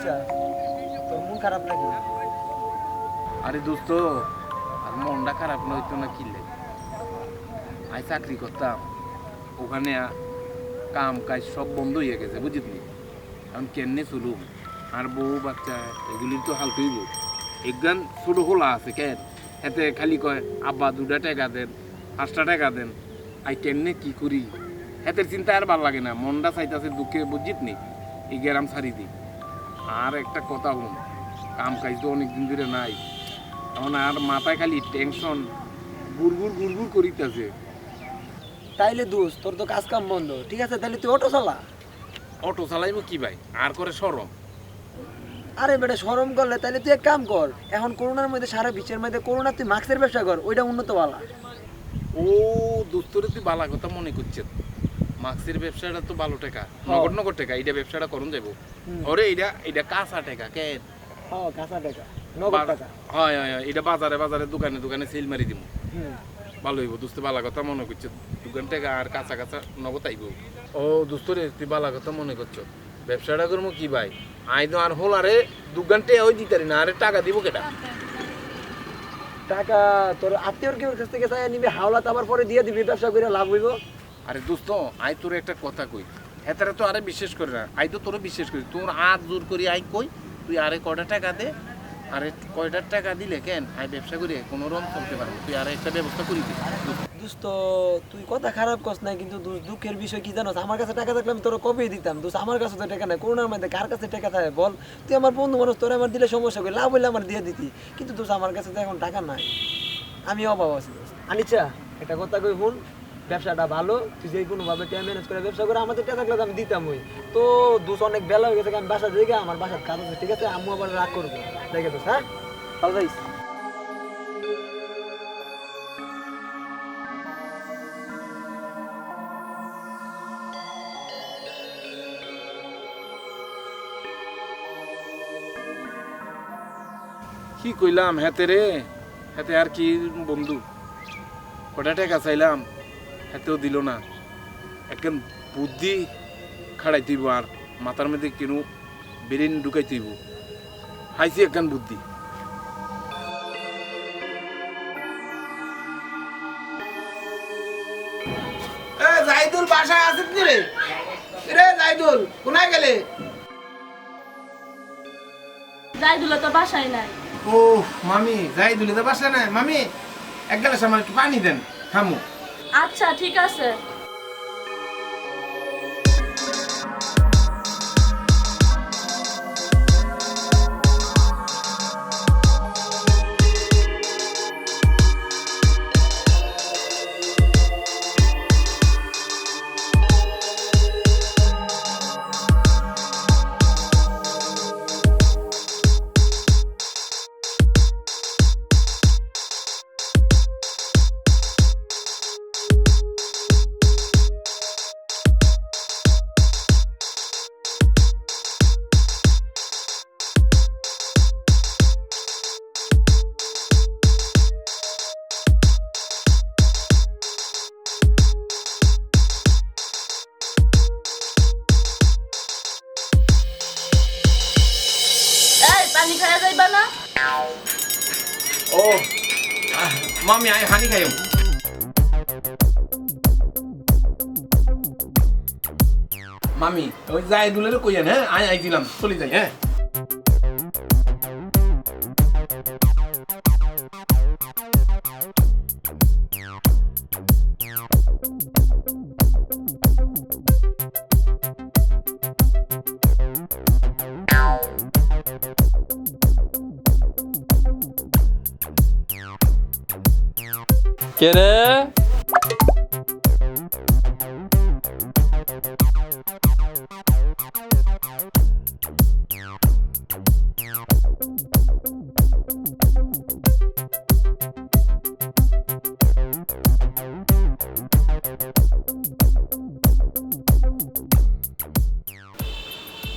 আচ্ছা আরে দোস্ত, আর মনটা খারাপ নয়তো না কিনলে আই চাকরি করতাম, ওখানে কাম কাজ সব বন্ধ হয়ে গেছে, বুঝলি? এখন কেমনে চলুম? আর বউ, বাচ্চা, এগুলির তো হাল তৈব একগান ছোট খোলা আছে কেন এতে খালি কয়, আব্বা, দুটা টাকা দেন, পাঁচটা টাকা দেন, আই কেমনে কি করি? এতের চিন্তা আর ভালো লাগে না, মনটা চাইতাছে দুঃখে বুঝিত নি এই গ্যারাম ছাড়ি দি আর একটা কথা শুন কাম কাজ তো অনেকদিন ধরে নাই। এখন আর মাথায় খালি টেনশন গুড়গুড় গুড়গুড় করিতেছে। তাইলে দোষ তোর তো কাজ কাম বন্ধ। ঠিক আছে তাহলে তুই অটো চালা। অটো চালাইব কি ভাই? আর করে সরম। আরে বেটা সরম করলে তাহলে তুই এক কাম কর এখন করোনার মধ্যে সারা বিশ্বের মধ্যে করোনা তুই মাস্কের ব্যবসা কর ওইটা উন্নত বালা ও দোস্তরে তুই বালা কথা মনে করছে মাক্সের ব্যবসাটা তো ভালো টাকা নগদ নগদ টাকা এইটা ব্যবসাটা করুন যাব ওরে এইটা এইটা কাঁচা টাকা কে? হ্যাঁ কাঁচা টাকা নগদ টাকা। হয় হয় হয় এটা বাজারে বাজারে দোকানে দোকানে সেল মারি দিব ভালো হইব দোস্ত বালা কথা মনে করছে। দোকান আর কাঁচা কাঁচা নগদ আইব। ও দোস্ত রে তুই বালা কথা মনে করছ। ব্যবসাটা করব কি ভাই? আই তো আর হল আরে দোকানটে ওই দিতারি না আরে টাকা দিব কেটা? টাকা তোর আত্মীয়র কেউ কাছ থেকে চাই নিবি হাওলা তাবার পরে দিয়ে দিবি ব্যবসা করে লাভ হইব। আরে দোস্ত আই তোর একটা কথা কই। হেতারা তো আরে বিশ্বাস করে না। আই তো তোর বিশ্বাস করি। তোর হাত জোর করি আই কই তুই আরে কয়টা টাকা দে? আরে কয়টার টাকা দিলে কেন? আই ব্যবসা করে কোনো রকম চলতে পারব তুই আরে একটা ব্যবস্থা করি দে। দোস্ত তুই কথা খারাপ কস না কিন্তু দোস্ত দুঃখের বিষয় কি জানোস? আমার কাছে টাকা থাকলে আমি তোর কবেই দিতাম? দোস্ত আমার কাছে তো টাকা নাই। করোনার মধ্যে কার কাছে টাকা থাকে বল? তুই আমার বন্ধু মানুষ তোর আমার দিলে সমস্যা করি লাভ হইলে আমার দিয়ে দিতি। কিন্তু দোস্ত আমার কাছে তো এখন টাকা নাই। আমি অভাব আছি দোস্ত। আনিচ্ছা একটা কথা কই শুন। ব্যবসাটা ভালো, তুই যে কোনোভাবে টাইম ম্যানেজ করে ব্যবসা করে আমাদের টাকা থাকলে আমি দিতাম ওই তো দোস্ত অনেক বেলা হয়ে গেছে আমি বাসা দিকে আমার বাসার কাজ আছে, ঠিক আছে? আমি আবার রাগ করব। দেখে দোস্ত হ্যাঁ? ভালো যাইস কি কইলাম, হেতে রে? হেতে আর কি বন্ধু? কটা টাকা চাইলাম? হেতেও দিল না। একদম বুদ্ধি খাড়াই তুইব আর মাথার মধ্যে কেন বেরেন ঢুকাই তুইব হাইছি একখান বুদ্ধি। এ জাইদুল বাসায় আছিস নি রে? রে জাইদুল কোনায় গেলে? জাইদুল্লাহ তো বাসায় নাই। ও মামি যাই দুলে তো বাসা না মামি এক গ্লাস আমার একটু পানি দেন খামু। আচ্ছা ঠিক আছে। পানি খাইয়া যাইবা না? ও মামি আই হানি খাইম। মামি, ওই যাই দুলের কইয়েন হ্যাঁ? আই আইছিলাম, চলে যাই হ্যাঁ? কে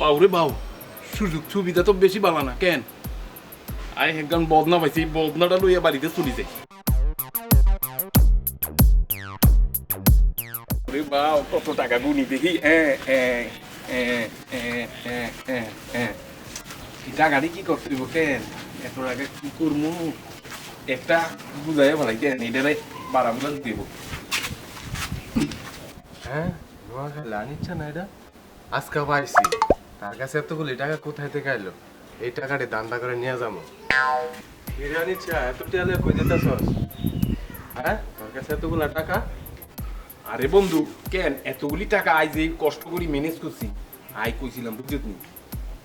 বাউরে বাউ, সুযোগ সুবিধা তো বেশি বালা না, কেন? আই একদম বদনা পাইছি, বদনাটা লইয়া বাড়িতে চলি যাই। বাউ কত টাকা গুনি দেখি গাড়ি কি করতে হইব কেন এত আগে কি করব একটা বুঝাই ভালাই কেন এটারে বারামুলা দিব হ্যাঁ আনিচ্ছে না এটা আজকে পাইছি তার কাছে এতগুলি টাকা কোথায় থেকে আইলো এই টাকাটি দান্দা করে নিয়ে যাব বিরিয়ানি চা এত টিয়ালে কই দিতেছস হ্যাঁ তোর কাছে এতগুলা টাকা আরে বন্ধু কেন এতগুলি টাকা আই যে কষ্ট করি ম্যানেজ করছি? আই কইছিলাম নি?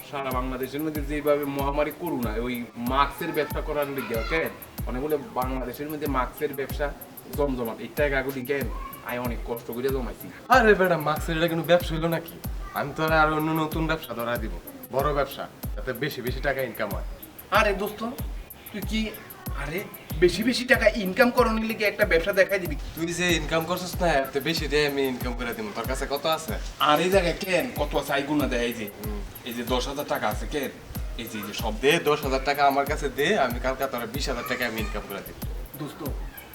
সারা বাংলাদেশের মধ্যে যেভাবে মহামারী করোনা ওই মাস্কের ব্যবসা করার লেগে কেন অনেকগুলো বাংলাদেশের মধ্যে মাস্কের ব্যবসা জমজমাট। এই টাকাগুলি কেন? আই অনেক কষ্ট করে জমাইছি। আরে বেটা মাক্সের এটা কিন্তু ব্যবসা হইল নাকি? আমি তোর আর অন্য নতুন ব্যবসা ধরা দিব বড় ব্যবসা যাতে বেশি বেশি টাকা ইনকাম হয়। আরে দোস্ত তুই কি আরে বেশি বেশি টাকা ইনকাম করানোর লেগে একটা ব্যবসা দেখাই দিবি? তুই যে ইনকাম করছিস না এতে বেশি দিয়ে আমি ইনকাম করে দিব তোর কাছে কত আছে? আর এই জায়গায় কেন? কত আছে? আই গুণা দেয় এই যে। এই যে দশ হাজার টাকা আছে কেন? এই যে সব দে। দশ হাজার টাকা আমার কাছে দে আমি কালকে তোর বিশ হাজার টাকা আমি ইনকাম করে দিব। দোস্ত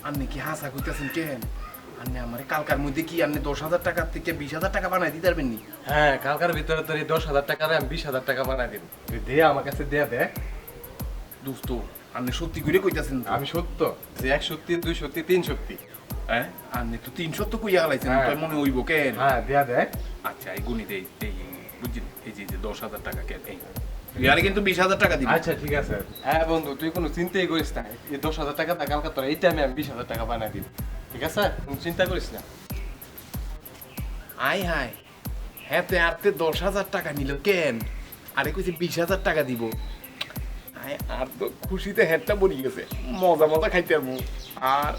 আপনি কি হাসা কইতেছেন কেন? আপনি আমার কালকার মধ্যে কি আপনি দশ হাজার টাকার থেকে বিশ হাজার টাকা বানাই দিতে পারবেন নি? হ্যাঁ কালকার ভিতরে তোর এই দশ হাজার টাকা আমি বিশ হাজার টাকা বানাই দিব। তুই দে আমার কাছে দেয়া দেখ দোস্ত আপনি সত্যি করে কইতাছেন আমি সত্য যে এক সত্যি দুই সত্যি তিন সত্যি। হ্যাঁ? আপনি তো তিনশো তো কইয়া হালাইছেন হ্যাঁ। তাই মনে হইব কেন? হ্যাঁ দেয়া দেখ। আচ্ছা এই গুণিত এই এই বুঝছেন? এই যে দশ হাজার টাকা কেন? এই তুই কিন্তু বিশ হাজার টাকা দিবি। আচ্ছা ঠিক আছে। হ্যাঁ বন্ধু তুই কোনো চিন্তাই করিস না। এই দশ হাজার টাকা তা কালকে তোর এই টাইমে আমি বিশ হাজার টাকা বানাই দিব। ঠিক আছে? কোনো চিন্তা করিস না। আই হাই হ্যাঁ তে আর দশ হাজার টাকা নিল কেন? আরে কইছে বিশ হাজার টাকা দিব। আই আর তো খুশিতে হেডটা বলি গেছে। মজা মজা খাইতে আর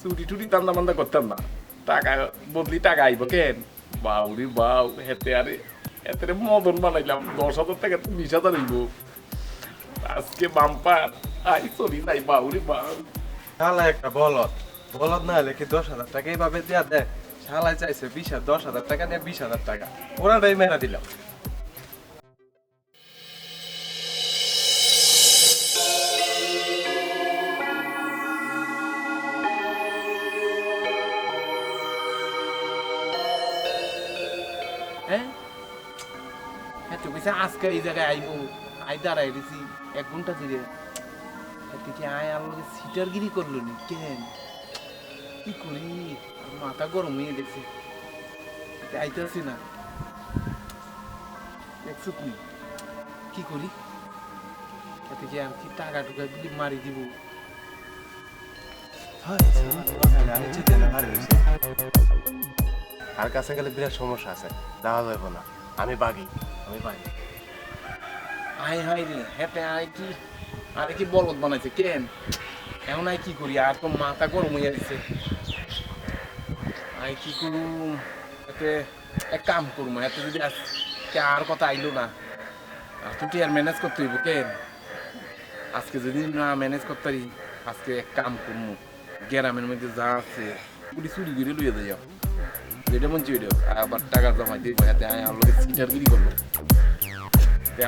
চুরি টুরি দান্দা বান্দা করতাম না। টাকা বদলি টাকা আইব কেন? বাউরি বাউ, হেতে আরে এতে মদন বানাইলাম। দশ হাজার টাকা তো বিশ হাজার হইব। আজকে বাম্পার, আই চলি নাই বাউরি বাউ। শালা একটা বলদ। বলদ না হলে কি দশ হাজার টাকা এইভাবে দেয়া দেখ শালায় চাইছে বিশ হাজার, দশ হাজার টাকা নিয়ে বিশ হাজার টাকা। ওরাটাই মেরা দিলাম। হ্যাঁ হ্যাঁ আজকে এই জায়গায় আইবো আই দাঁড়াই এক ঘণ্টা ধরে কি আয় করল নি কেন কি করি মাথা গরম হয়ে গেছে আইতেছি না কি করি এতে কি আর কি টাকা টুকা গুলি মারি দিব আর কাছে গেলে বিরাট সমস্যা আছে, যাওয়া যাবে না। আমি বাগি। আমি বাগি। আয় হাই রে, হেঁটে আয় কি? আরে কি বলদ বানাইছে, কেন? এখন আই কি করি? আর তো মাথা গরম হয়ে যাচ্ছে আই কি করু? এতে এক কাম করব এত যদি আজকে আর কথা আইলো না, আর তুই আর ম্যানেজ করতে হইব, কেন? আজকে যদি না ম্যানেজ করতে পারি, আজকে এক কাম করব গ্রামের মধ্যে যা আছে, পুরি চুরি করে লইয়া যাই যেটা মন চেয়ে আবার টাকা জমা দিয়ে এতে আমি আমার লোকে সিটারগিরি করল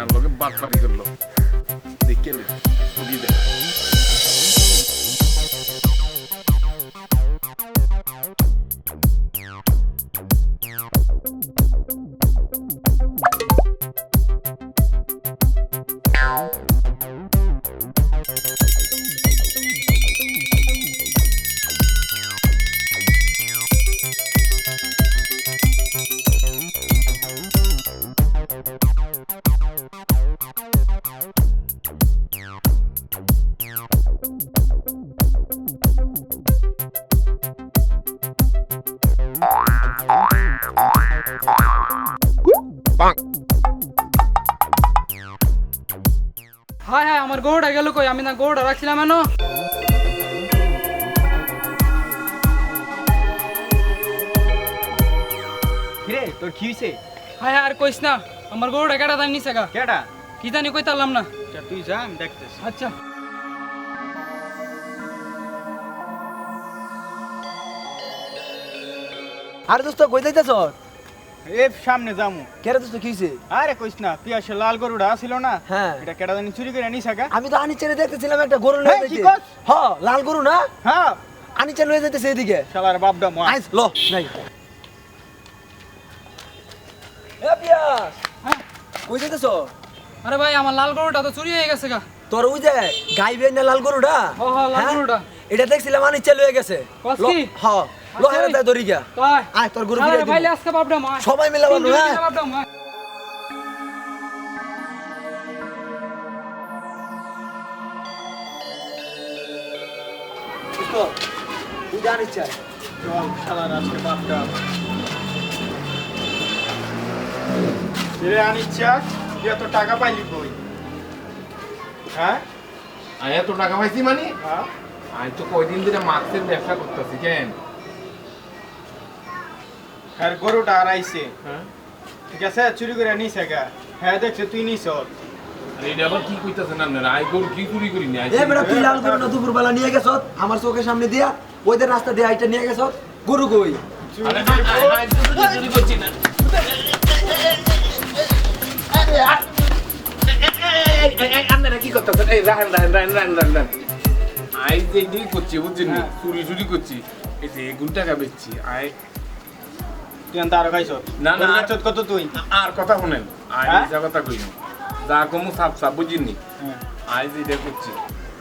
আমার লোকে বাদ পাটি করল দেখে দেয়। হায় হায় আমার গরুটা গেল কই? আমি না গরুটা রাখছিলাম এনো। কিরে তোর কি হইছে? হায় আর কইস না আমার গরুটা কেটা দান নিছে গা? কেডা? কি জানি কই তারলাম না। আচ্ছা, তুই যা আমি দেখতেছি। আচ্ছা। আরে দোস্ত কই যাইতেছ? এ সামনে যামু। কেরে দোস্ত কি আরে কইস না পিয়াসে লাল গরুটা ছিল না? হ্যাঁ। এটা কেডা জানি চুরি করে নিস আগা আমি তো আনি চেনে দেখতেছিলাম একটা গরু লয়ে হ্যাঁ, যাইতে। কস? লাল গরু না? হ্যাঁ। আনি চেনে লয়ে যাইতেছে এদিকে শালার বাপডা মা আইস ল নাই এ পিয়াস হ্যাঁ। কই যাইতেছ? আরে ভাই আমার লাল গরুটা তো চুরি হয়ে গেছে গা। তোর ওই যে গাইবে না লাল গরুটা? লাল হ্যাঁ? গরুটা। এটা দেখছিলাম আনি চালু হয়ে গেছে। কস গা আয় তোর গরু আরে ফিরে ভাইলে দিবি। আজকে বাপডা মা। সবাই মিলে বানু হ্যাঁ বাপডা তুই জানিস চাই চল শালার আজকে বাপটা রে আনিচ্ছা তুই এত টাকা পাইলি কই? হ্যাঁ? আই এত টাকা পাইছি মানে? হ্যাঁ। আমি তো কয়দিন ধরে মাছের ব্যবসা করতেছি কেন? আর গরুটা আর হ্যাঁ। ঠিক আছে চুরি করে নিছে গা। হ্যাঁ দেখছে তুই নিছ। আর এটা আবার কি কইতাছেন আপনারা? আই গরু কি চুরি করি নি এ বেটা তুই লাল গরু না দুপুর বেলা নিয়ে গেছ? আমার চোখের সামনে দিয়া ওইদের রাস্তা দিয়ে আইটা নিয়ে গেছ? গরু কই? আরে না, আই তো চুরি করছি না। আপনারা কি করতেছেন? এই রাহেন রাহেন রাহেন রাহেন রাহেন রাহেন। আই যে করছি বুঝছেন চুরি চুরি করছি। এই যে এগুলো টাকা বেচছি আই তুই আনতে আরও খাইছ? না, না, আর- বেচত কত তুই? আর কথা শুনেন। আই হ্যাঁ? মিশা কথা কইনি। যা কমু সাপ সাপ বুঝিনি হ্যাঁ। আই যেটা করছি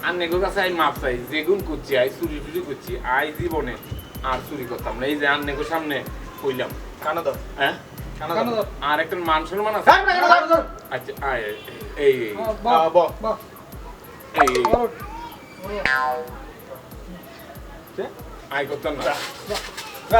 আর নেগো কাছে আই মাপ চাই যেগুন করছি আই চুরি চুরি করছি আই জীবনে আর চুরি করতাম না। এই যে আর নেগো সামনে কইলাম। কানো দাও হ্যাঁ? আর একটা মান সম্মান আছে? হ্যাঁ। আচ্ছা আয় এই এই এই। আয় করতাম না। যা।